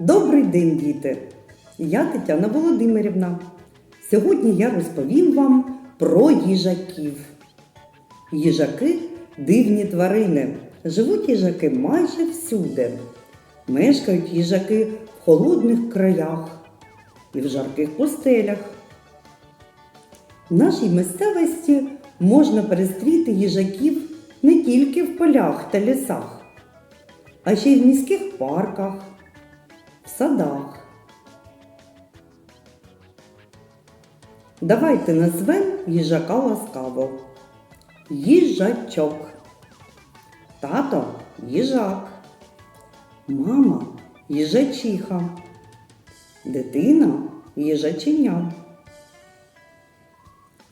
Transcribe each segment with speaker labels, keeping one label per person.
Speaker 1: Добрий день, діти! Я Тетяна Володимирівна. Сьогодні я розповім вам про їжаків. Їжаки дивні тварини. Живуть їжаки майже всюди. Мешкають їжаки в холодних краях і в жарких пустелях. В нашій місцевості можна перестріти їжаків не тільки в полях та лісах, а ще й в міських парках, в садах. Давайте назвемо їжака ласкаво. Їжачок. Тато їжак. Мама їжачиха. Дитина їжаченя.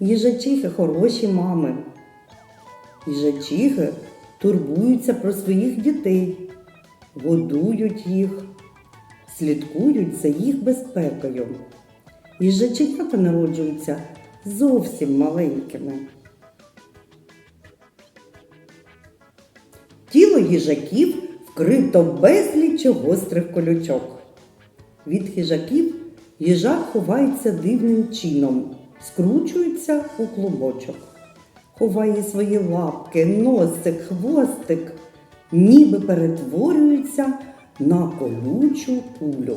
Speaker 1: Їжачихи хороші мами. Їжачихи турбуються про своїх дітей, годують їх, слідкують за їх безпекою. Їжаченята народжуються зовсім маленькими. Тіло їжаків вкрито безліч гострих колючок. Від їжаків їжак ховається дивним чином, скручується у клубочок. Ховає свої лапки, носик, хвостик, ніби перетворюється на колючу кулю.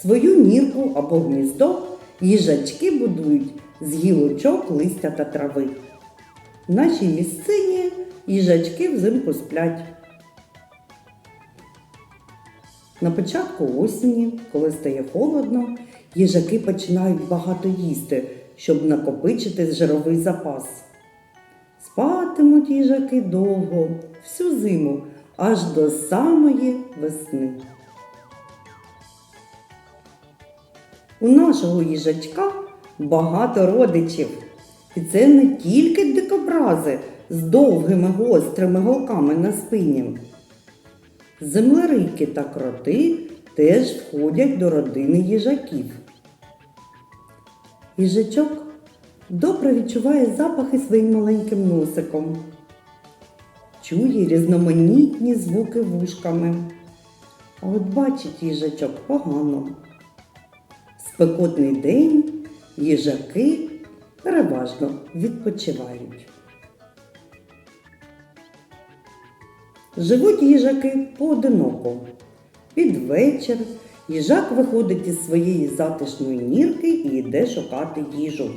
Speaker 1: Свою нірку або гніздо їжачки будують з гілочок, листя та трави. В нашій місцині їжачки взимку сплять. На початку осені, коли стає холодно, їжаки починають багато їсти, щоб накопичити жировий запас. Спатимуть їжаки довго, всю зиму, аж до самої весни. У нашого їжачка багато родичів. І це не тільки дикобрази з довгими гострими голками на спині. Землерики та кроти теж входять до родини їжаків. Їжачок добре відчуває запахи своїм маленьким носиком, чує різноманітні звуки вушками. А от бачить їжачок погано. Спекотний день їжаки переважно відпочивають. Живуть їжаки поодиноко. Під вечір їжак виходить із своєї затишної нірки і йде шукати їжу.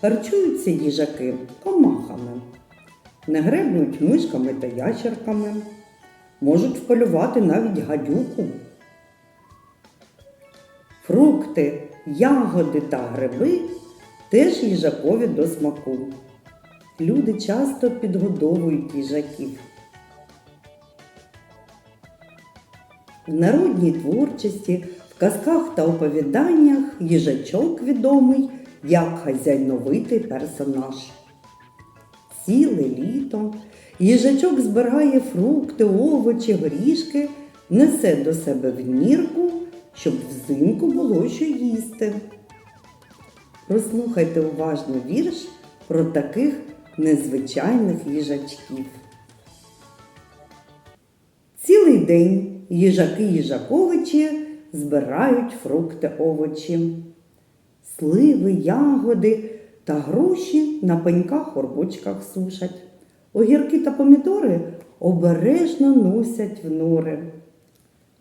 Speaker 1: Харчуються їжаки комахами, не гребнуть мишками та ящерками, можуть вполювати навіть гадюку. Фрукти, ягоди та гриби теж їжакові до смаку. Люди часто підгодовують їжаків. В народній творчості, в казках та оповіданнях їжачок відомий як хазяйновитий персонаж. Ціле літо їжачок збирає фрукти, овочі, горішки, несе до себе в нірку, щоб взимку було що їсти. Прослухайте уважно вірш про таких незвичайних їжачків. Цілий день їжаки їжаковичі збирають фрукти овочі, сливи, ягоди та груші на пеньках горбочках сушать. Огірки та помідори обережно носять в нори.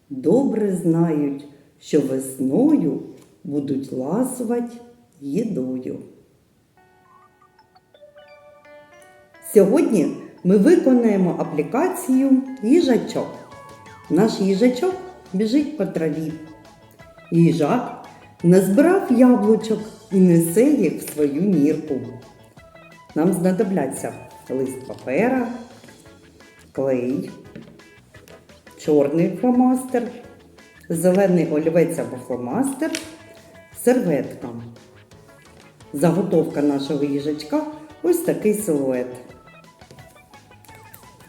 Speaker 1: Добре знають, що весною будуть ласувати їдою. Сьогодні ми виконаємо аплікацію їжачок. Наш їжачок біжить по траві. Їжак назбирав яблучок і несе їх в свою нірку. Нам знадобляться лист папера, клей, чорний фломастер, зелений олівець або фломастер, серветка. Заготовка нашого їжачка ось такий силует.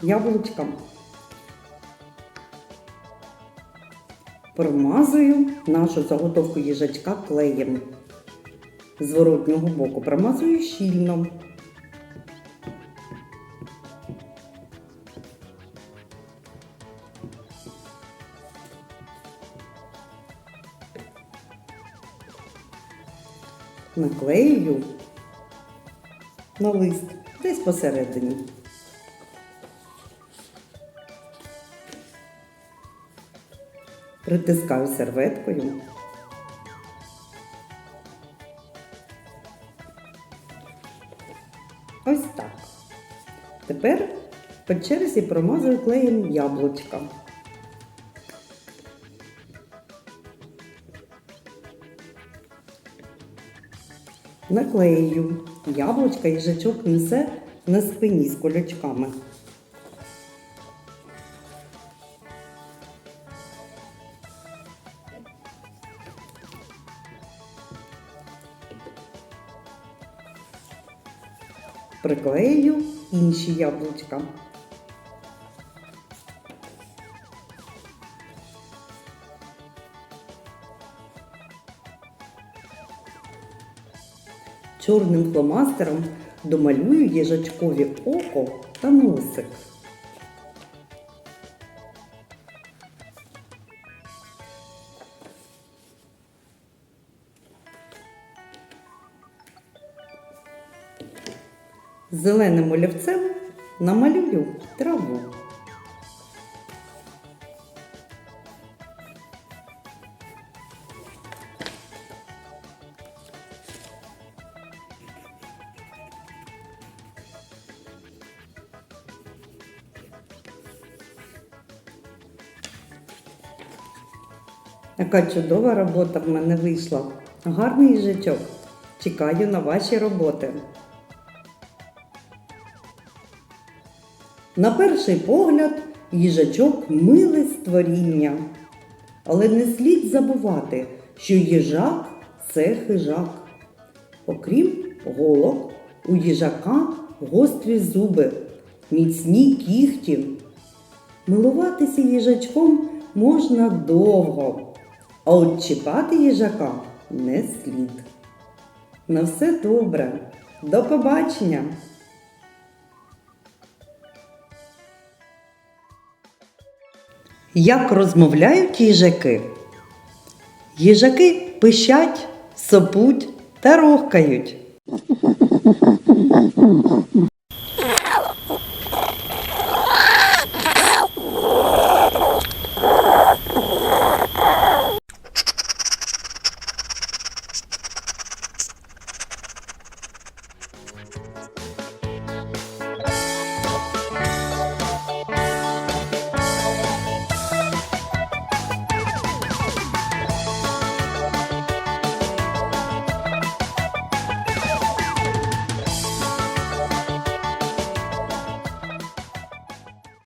Speaker 1: Яблучка. Промазую нашу заготовку їжачка клеєм. Зворотнього боку. Промазую щільно. Наклею на лист десь посередині. Притискаю серветкою. Тепер по черзі промазую клеєм яблучка. Наклею. Яблучка їжачок несе на спині з колючками. Приклею інші яблучка. Чорним фломастером домалюю їжачкові око та носик. Зеленим олівцем намалюю траву. Яка чудова робота в мене вийшла. Гарний їжачок. Чекаю на ваші роботи. На перший погляд, їжачок миле створіння. Але не слід забувати, що їжак це хижак. Окрім голок, у їжака гострі зуби, міцні кіхті. Милуватися їжачком можна довго, а от чіпати їжака не слід. На все добре. До побачення! Як розмовляють їжаки? Їжаки пищать, сопуть та рохкають.